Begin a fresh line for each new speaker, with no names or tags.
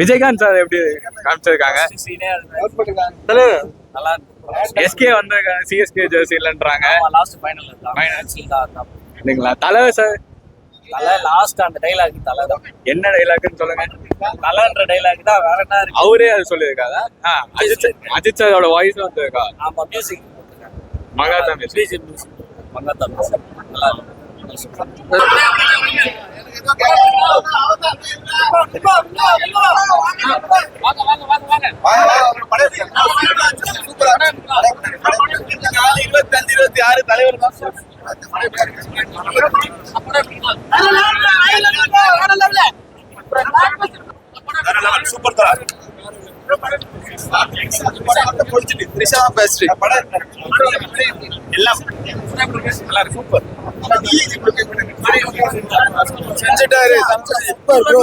Vijayakanth sir எப்படி காமிச்சிருக்காங்க?
நல்லா
எஸ்கே வந்து CSK jersey இல்லைன்றாங்க.
Last final
Final. இல்லைங்களா தலை சார்
தலை லாஸ்ட் அந்த டைலாக் தலை தான்.
என்ன டைலாக்னு சொல்லுங்க.
தலைன்ற டைலாக் தான் வேற என்ன இருக்கு?
அவரே அது சொல்லியிருக்காரா? ஆ, அஜித் சார் அஜித் சாரோட வாய்ஸ் வந்திருக்கா?
ஆமா music
Mankatha
music music Mankatha music நல்லா இருக்கு
இருபத்தஞ்சு இருபத்தி ஆறு தலைவர் சூப்பர் தான் எல்லாம் நல்லா இருக்கு சூப்பர். செஞ்சுட்டாரு. Super bro.